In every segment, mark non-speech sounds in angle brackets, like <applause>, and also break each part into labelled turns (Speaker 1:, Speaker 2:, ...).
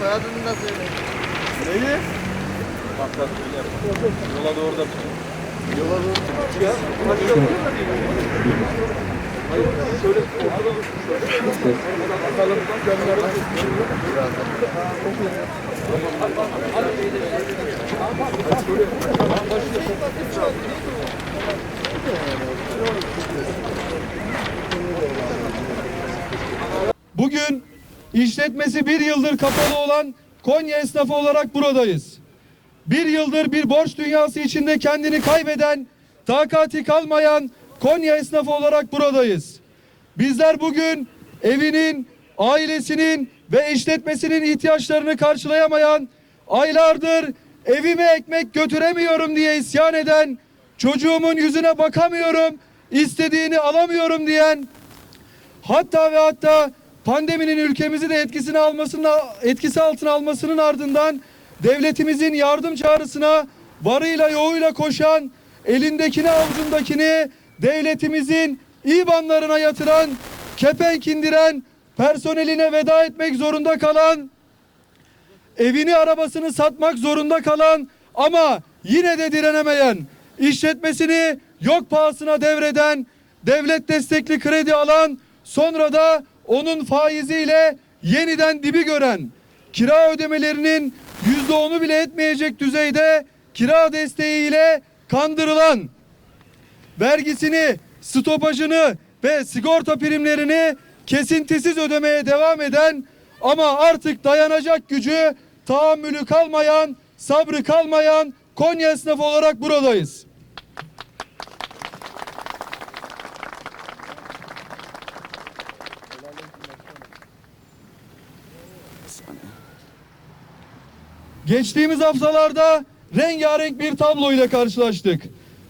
Speaker 1: Soyadını da söyle.
Speaker 2: Neyi? Bak bak öyle yap. Yola doğru da Yola doğru tut ya. Hayır, şöyle ortada dur. Şöyle. Bakalım gönder.
Speaker 3: Bugün işletmesi bir yıldır kapalı olan Konya esnafı olarak buradayız. Bir yıldır bir borç dünyası içinde kendini kaybeden, takati kalmayan Konya esnafı olarak buradayız. Bizler bugün evinin, ailesinin ve işletmesinin ihtiyaçlarını karşılayamayan, aylardır evime ekmek götüremiyorum diye isyan eden, çocuğumun yüzüne bakamıyorum, istediğini alamıyorum diyen, Hatta ve hatta pandeminin ülkemizi de etkisine almasına etkisi altına almasının ardından devletimizin yardım çağrısına varıyla yoğuyla koşan, elindekini avucundakini devletimizin İBAN'larına yatıran, kepenk indiren, personeline veda etmek zorunda kalan, evini arabasını satmak zorunda kalan ama yine de direnemeyen, işletmesini yok pahasına devreden, devlet destekli kredi alan, sonra da onun faiziyle yeniden dibi gören, kira ödemelerinin yüzde onu bile etmeyecek düzeyde kira desteğiyle kandırılan, vergisini, stopajını ve sigorta primlerini kesintisiz ödemeye devam eden ama artık dayanacak gücü, tahammülü kalmayan, sabrı kalmayan Konya esnafı olarak buradayız. Geçtiğimiz haftalarda rengarenk bir tablo ile karşılaştık.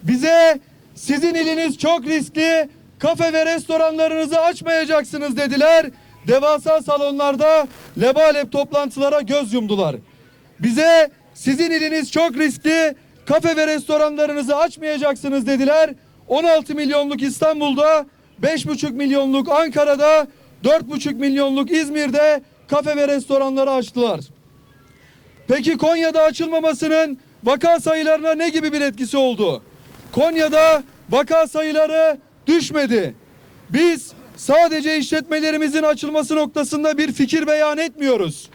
Speaker 3: Bize sizin iliniz çok riskli, kafe ve restoranlarınızı açmayacaksınız dediler. Devasa salonlarda lebalep toplantılara göz yumdular. Bize sizin iliniz çok riskli, kafe ve restoranlarınızı açmayacaksınız dediler. 16 milyonluk İstanbul'da, 5,5 milyonluk Ankara'da, 4,5 milyonluk İzmir'de kafe ve restoranları açtılar. Peki Konya'da açılmamasının vaka sayılarına ne gibi bir etkisi oldu? Konya'da vaka sayıları düşmedi. Biz sadece işletmelerimizin açılması noktasında bir fikir beyan etmiyoruz.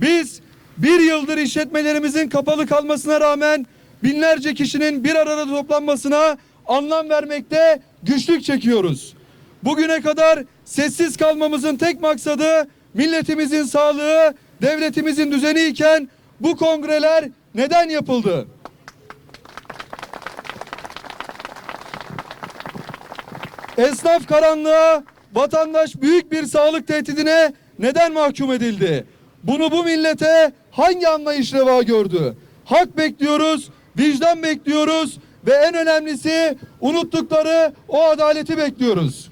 Speaker 3: Biz bir yıldır işletmelerimizin kapalı kalmasına rağmen binlerce kişinin bir arada toplanmasına anlam vermekte güçlük çekiyoruz. Bugüne kadar sessiz kalmamızın tek maksadı milletimizin sağlığı, devletimizin düzeni iken bu kongreler neden yapıldı? Esnaf karanlığa, vatandaş büyük bir sağlık tehdidine neden mahkum edildi? Bunu bu millete hangi anlayış reva gördü? Hak bekliyoruz, vicdan bekliyoruz ve en önemlisi unuttukları o adaleti bekliyoruz.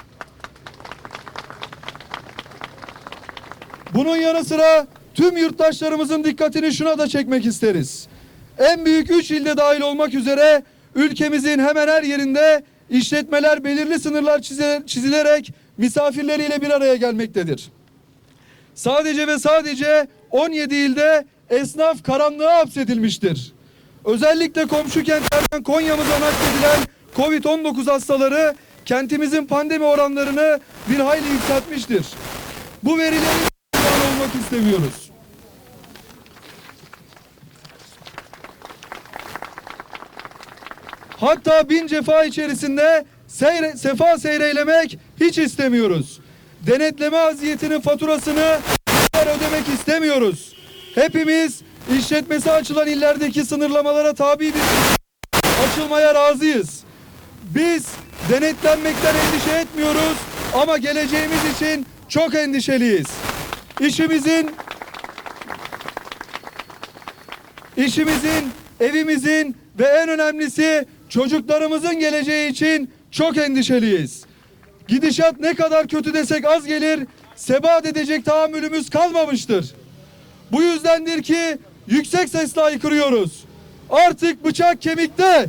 Speaker 3: Bunun yanı sıra tüm yurttaşlarımızın dikkatini şuna da çekmek isteriz. En büyük üç ilde dahil olmak üzere ülkemizin hemen her yerinde işletmeler belirli sınırlar çizilerek misafirleriyle bir araya gelmektedir. Sadece ve sadece 17 ilde esnaf karanlığa hapsedilmiştir. Özellikle komşu kentlerden Konya'mıza nakledilen Covid-19 hastaları kentimizin pandemi oranlarını bir hayli yükseltmiştir. Bu verilerin olmak istemiyoruz. Hatta bin cefa içerisinde seyre, sefa seyreylemek hiç istemiyoruz. Denetleme aziyetinin faturasını ödemek istemiyoruz. Hepimiz işletmesi açılan illerdeki sınırlamalara tabi bir açılmaya razıyız. Biz denetlenmekten endişe etmiyoruz ama geleceğimiz için çok endişeliyiz. İşimizin işimizin, evimizin ve en önemlisi çocuklarımızın geleceği için çok endişeliyiz. Gidişat ne kadar kötü desek az gelir, sebat edecek tahammülümüz kalmamıştır. Bu yüzdendir ki yüksek sesle haykırıyoruz. Artık bıçak kemikte,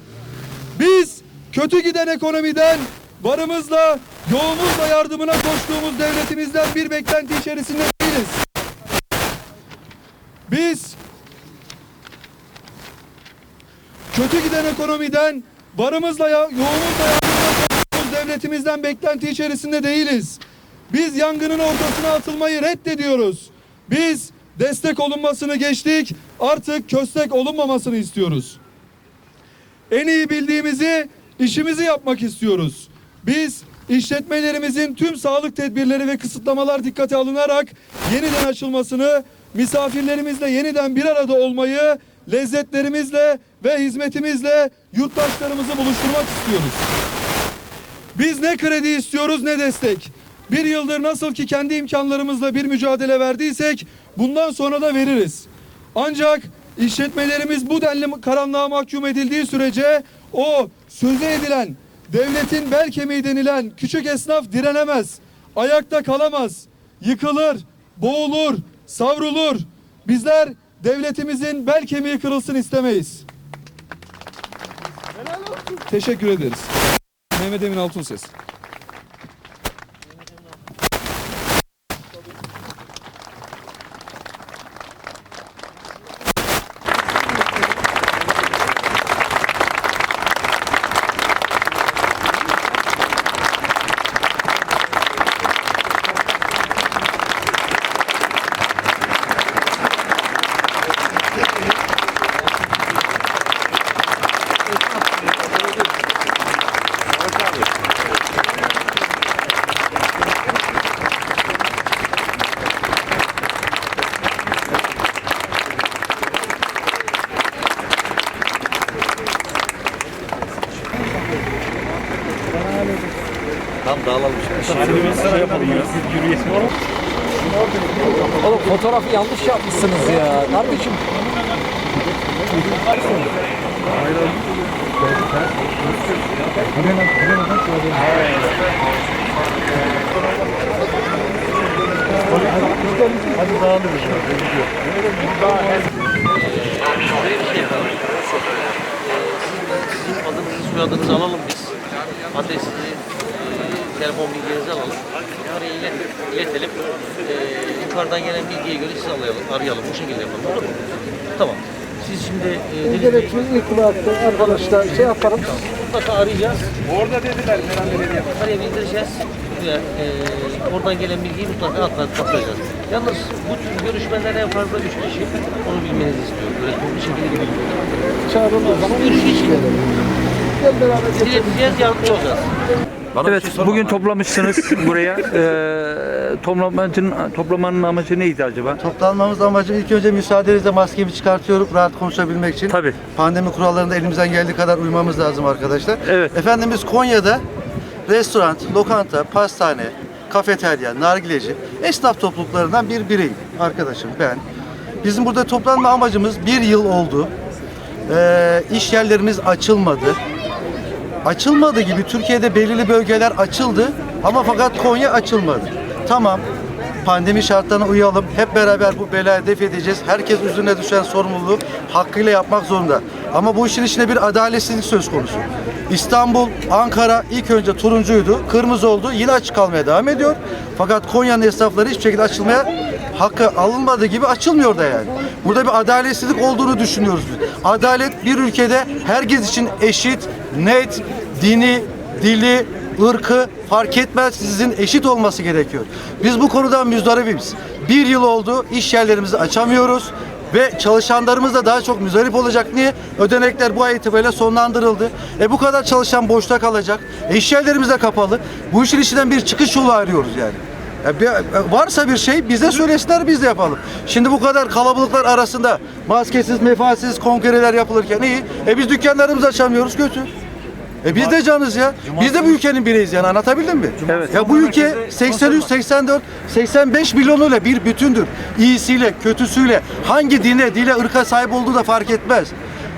Speaker 3: Biz kötü giden ekonomiden varımızla, yoğumuzla yardımına koştuğumuz devletimizden bir beklenti içerisinde değiliz. Biz kötü giden ekonomiden varımızla, ya- yoğumuzla yardımına koştuğumuz devletimizden beklenti içerisinde değiliz. Biz yangının ortasına atılmayı reddediyoruz. Biz destek olunmasını geçtik, artık köstek olunmamasını istiyoruz. En iyi bildiğimizi işimizi yapmak istiyoruz. Biz işletmelerimizin tüm sağlık tedbirleri ve kısıtlamalar dikkate alınarak yeniden açılmasını, misafirlerimizle yeniden bir arada olmayı, lezzetlerimizle ve hizmetimizle yurttaşlarımızı buluşturmak istiyoruz. Biz ne kredi istiyoruz ne destek. Bir yıldır nasıl ki kendi imkanlarımızla bir mücadele verdiysek bundan sonra da veririz. Ancak işletmelerimiz bu denli karanlığa mahkum edildiği sürece o sözü edilen devletin bel kemiği denilen küçük esnaf direnemez. Ayakta kalamaz. Yıkılır, boğulur, savrulur. Bizler devletimizin bel kemiği kırılsın istemeyiz. Teşekkür ederiz. Mehmet Emin Altunses.
Speaker 4: Oğlum fotoğrafı yanlış yapmışsınız ya. Kardeşim
Speaker 5: Sizin adınızı, soyadınızı alalım biz. Adresinizi, e, telefon bilgilerinizi alalım. Oraya ilet, iletelim. E, yukarıdan gelen bilgiye göre sizi arayalım, arayalım. Bu şekilde yapalım. Olur mu? Tamam. Siz şimdi e, gibi
Speaker 4: gerekli irtibatta arkadaşlar şey yaparım.
Speaker 5: mutlaka arayacağız. Orada dediler. Oraya bildireceğiz. Ve, e, oradan gelen bilgiyi mutlaka atlat- atlayacağız. Yalnız bu tür görüşmeler en fazla üç kişi. Onu bilmenizi istiyorum. Böyle bir şekilde bilmiyorum.
Speaker 4: Çağırın o zaman.
Speaker 5: Üç kişi.
Speaker 4: Beraber
Speaker 5: yardımcı olacağız.
Speaker 6: Evet, bugün toplamışsınız <laughs> buraya. Ee, toplamanın, toplamanın amacı neydi acaba?
Speaker 7: Toplanmamız amacı ilk önce müsaadenizle maskemi çıkartıyorum rahat konuşabilmek için.
Speaker 6: Tabii.
Speaker 7: Pandemi kurallarında elimizden geldiği kadar uymamız lazım arkadaşlar.
Speaker 6: Evet.
Speaker 7: Efendimiz Konya'da restoran, lokanta, pastane, kafeterya, nargileci, esnaf topluluklarından bir bireyim arkadaşım ben. Bizim burada toplanma amacımız bir yıl oldu. Ee, iş yerlerimiz açılmadı. Açılmadı gibi Türkiye'de belirli bölgeler açıldı ama fakat Konya açılmadı. Tamam pandemi şartlarına uyalım. Hep beraber bu belayı def edeceğiz. Herkes üzerine düşen sorumluluğu hakkıyla yapmak zorunda. Ama bu işin içinde bir adaletsizlik söz konusu. İstanbul, Ankara ilk önce turuncuydu. Kırmızı oldu. Yine açık kalmaya devam ediyor. Fakat Konya'nın esnafları hiçbir şekilde açılmaya hakkı alınmadığı gibi açılmıyor da yani. Burada bir adaletsizlik olduğunu düşünüyoruz biz. Adalet bir ülkede herkes için eşit, net, dini, dili, ırkı fark etmez sizin eşit olması gerekiyor. Biz bu konudan müzdaribiz. Bir yıl oldu iş yerlerimizi açamıyoruz ve çalışanlarımız da daha çok müzdarip olacak. Niye? Ödenekler bu ay itibariyle sonlandırıldı. E bu kadar çalışan boşta kalacak. E iş yerlerimiz de kapalı. Bu işin içinden bir çıkış yolu arıyoruz yani. Ya bir- e, varsa bir şey bize söylesinler biz de yapalım. Şimdi bu kadar kalabalıklar arasında maskesiz, mefasiz kongreler yapılırken iyi. E biz dükkanlarımızı açamıyoruz kötü. E biz de canız ya. Biz de bu ülkenin bireyiz yani anlatabildim mi?
Speaker 6: Evet.
Speaker 7: Ya bu ülke 83, 84, 85 milyonuyla bir bütündür. İyisiyle, kötüsüyle, hangi dine, dile, ırka sahip olduğu da fark etmez.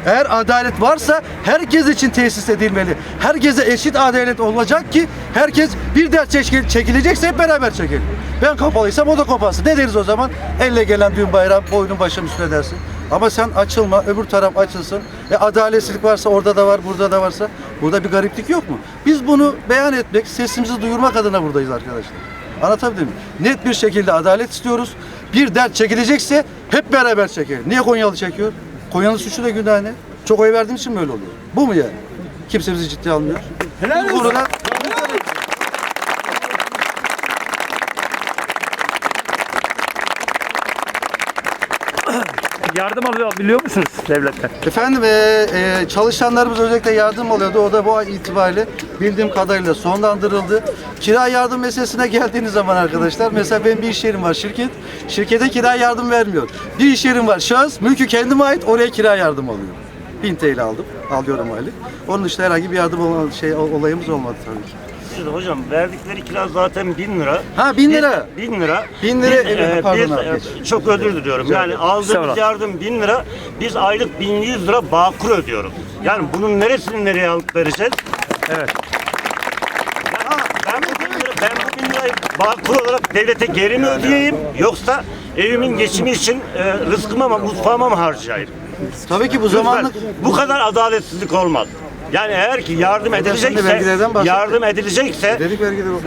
Speaker 7: Eğer adalet varsa herkes için tesis edilmeli. Herkese eşit adalet olacak ki herkes bir dert çekil- çekilecekse hep beraber çekelim. Ben kapalıysam o da kapansın. Ne deriz o zaman? Elle gelen düğün bayram boynun başın üstüne dersin. Ama sen açılma, öbür taraf açılsın. E adaletsizlik varsa orada da var, burada da varsa burada bir gariplik yok mu? Biz bunu beyan etmek, sesimizi duyurmak adına buradayız arkadaşlar. Anlatabildim mi? Net bir şekilde adalet istiyoruz. Bir dert çekilecekse hep beraber çekelim. Niye Konyalı çekiyor? Konyalı suçu da günah ne? Çok oy verdiğim için mi öyle oluyor? Bu mu yani? Kimse bizi ciddiye almıyor. Bu konuda
Speaker 6: Yardım alıyor biliyor musunuz devletten?
Speaker 7: Efendim e, e, çalışanlarımız özellikle yardım alıyordu. O da bu ay itibariyle bildiğim kadarıyla sonlandırıldı. Kira yardım meselesine geldiğiniz zaman arkadaşlar mesela benim bir iş yerim var şirket. Şirkete kira yardım vermiyor. Bir iş yerim var şahıs mülkü kendime ait oraya kira yardım alıyor. 1000 TL aldım. Alıyorum aylık. Onun dışında herhangi bir yardım olan şey olayımız olmadı tabii ki.
Speaker 8: Şimdi hocam verdikleri kira zaten 1000 lira.
Speaker 7: Ha 1000 lira.
Speaker 8: 1000 lira.
Speaker 7: 1000 lira,
Speaker 8: Biz,
Speaker 7: evet,
Speaker 8: e,
Speaker 7: pardon
Speaker 8: biz,
Speaker 7: abi, geç.
Speaker 8: çok özür diliyorum. Yani aldığımız yardım 1000 lira. Biz aylık 1100 lira bağkur ödüyoruz. Yani bunun neresini nereye alıp vereceğiz?
Speaker 6: Evet.
Speaker 8: Yani ben bu 1000 lira, ben bu 1000 lirayı bağkur olarak devlete geri mi ödeyeyim? Yoksa evimin geçimi için e, rızkıma mı, mutfağıma mı harcayayım?
Speaker 7: Tabii ki bu
Speaker 8: Lütfen,
Speaker 7: zamanlık
Speaker 8: bu kadar adaletsizlik olmaz. Yani eğer ki yardım edilecekse,
Speaker 7: vergilerden bahsettik.
Speaker 8: yardım edilecekse
Speaker 7: dedik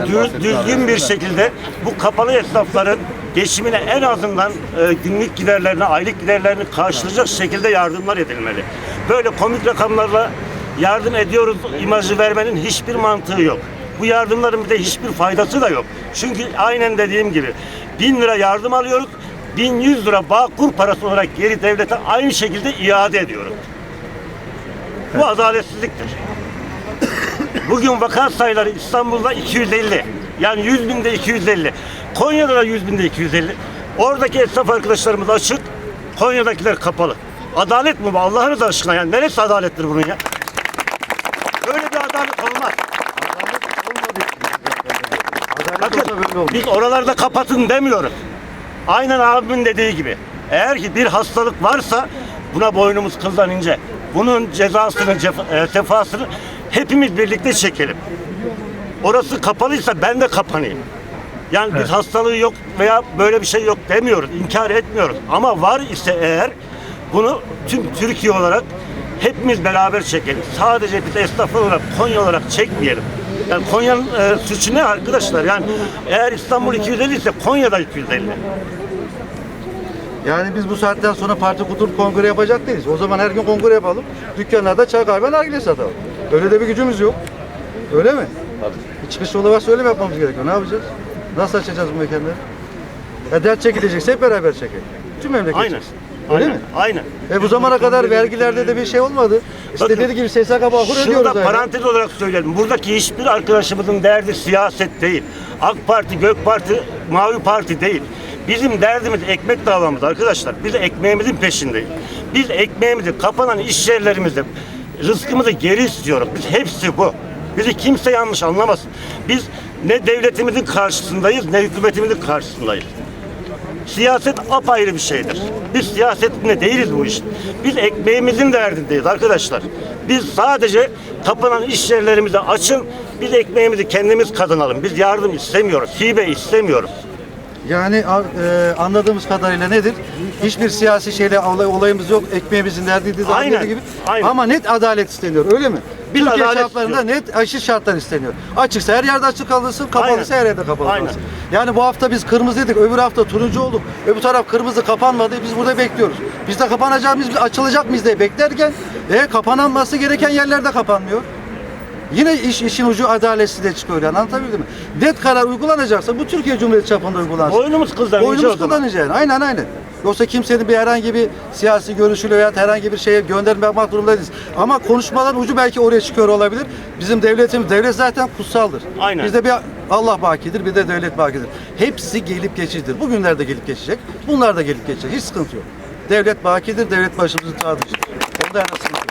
Speaker 8: düz, düzgün bir şekilde bu kapalı esnafların geçimine en azından e, günlük giderlerini, aylık giderlerini karşılayacak şekilde yardımlar edilmeli. Böyle komik rakamlarla yardım ediyoruz imajı vermenin hiçbir mantığı yok. Bu yardımların bir de hiçbir faydası da yok. Çünkü aynen dediğim gibi bin lira yardım alıyoruz, 1100 lira bağkur parası olarak geri devlete aynı şekilde iade ediyoruz. Bu adaletsizliktir. Bugün vaka sayıları İstanbul'da 250. Yani 100 binde 250. Konya'da da 100 binde 250. Oradaki esnaf arkadaşlarımız açık. Konya'dakiler kapalı. Adalet mi bu? Allah'ınız aşkına yani neresi adalettir bunun ya? Böyle bir adalet olmaz. Bakın biz oralarda kapatın demiyoruz. Aynen abimin dediği gibi. Eğer ki bir hastalık varsa buna boynumuz kıldan ince. Bunun cezasını, cefa- e, sefasını hepimiz birlikte çekelim. Orası kapalıysa ben de kapanayım. Yani biz hastalığı yok veya böyle bir şey yok demiyoruz, inkar etmiyoruz. Ama var ise eğer bunu tüm Türkiye olarak hepimiz beraber çekelim. Sadece biz esnaf olarak, Konya olarak çekmeyelim. Yani Konya'nın e, suçu ne arkadaşlar? Yani eğer İstanbul 250 ise Konya'da 250.
Speaker 7: Yani biz bu saatten sonra parti kutup kongre yapacak değiliz. O zaman her gün kongre yapalım. Dükkanlarda çay kahve nargile satalım. Öyle de bir gücümüz yok. Öyle mi? Tabii. Bir çıkış yolu varsa öyle mi yapmamız gerekiyor? Ne yapacağız? Nasıl açacağız bu mekanları? Ya dert çekilecekse hep beraber çekelim. Tüm memleket
Speaker 8: Aynen.
Speaker 7: çeksin. Öyle
Speaker 8: Aynen.
Speaker 7: mi?
Speaker 8: Aynen.
Speaker 7: E bu zamana kadar vergilerde de bir şey olmadı. İşte
Speaker 8: Bakın,
Speaker 7: dediği gibi SSK bağkur
Speaker 8: Şunu da
Speaker 7: yani.
Speaker 8: parantez olarak söyleyelim. Buradaki hiçbir arkadaşımızın derdi siyaset değil. AK Parti, Gök Parti, Mavi Parti değil. Bizim derdimiz ekmek davamız arkadaşlar. Biz ekmeğimizin peşindeyiz. Biz ekmeğimizi kapanan iş yerlerimizde rızkımızı geri istiyoruz. Biz hepsi bu. Bizi kimse yanlış anlamasın. Biz ne devletimizin karşısındayız ne hükümetimizin karşısındayız. Siyaset apayrı bir şeydir. Biz siyasetinde değiliz bu işin. Biz ekmeğimizin derdindeyiz arkadaşlar. Biz sadece tapınan iş yerlerimizi açın, biz ekmeğimizi kendimiz kazanalım. Biz yardım istemiyoruz, hibe istemiyoruz.
Speaker 7: Yani e, anladığımız kadarıyla nedir? Hiçbir siyasi şeyle olay, olayımız yok. Ekmeğimizin derdiydi
Speaker 8: Aynen,
Speaker 7: gibi.
Speaker 8: aynen.
Speaker 7: Ama net adalet isteniyor. Öyle mi? Türkiye
Speaker 8: adalet
Speaker 7: şartlarında
Speaker 8: istiyoruz.
Speaker 7: net aşırı şartlar isteniyor. Açıksa her yerde açık kalırsın, kapalıysa
Speaker 8: Aynen.
Speaker 7: her yerde kapalı
Speaker 8: Aynen.
Speaker 7: Yani bu hafta biz kırmızıydık, öbür hafta turuncu olduk. Öbür taraf kırmızı kapanmadı. Biz burada bekliyoruz. Biz de kapanacağımız, açılacak mıyız diye beklerken e, kapanılması gereken yerlerde kapanmıyor. Yine iş işin ucu adaletsizliğe çıkıyor yani anlatabildim mi? Net karar uygulanacaksa bu Türkiye Cumhuriyeti çapında uygulansın.
Speaker 8: Boynumuz o
Speaker 7: Boynumuz kıldan ince yani. Aynen aynen. Yoksa kimsenin bir herhangi bir siyasi görüşüyle veya herhangi bir şeye gönderme yapmak durumunda değiliz. Ama konuşmaların ucu belki oraya çıkıyor olabilir. Bizim devletimiz, devlet zaten kutsaldır.
Speaker 8: Aynen.
Speaker 7: Bizde bir Allah bakidir, bir de devlet bakidir. Hepsi gelip geçicidir. Bugünler de gelip geçecek. Bunlar da gelip geçecek. Hiç sıkıntı yok. Devlet bakidir, devlet başımızın tacıdır. Onda yok.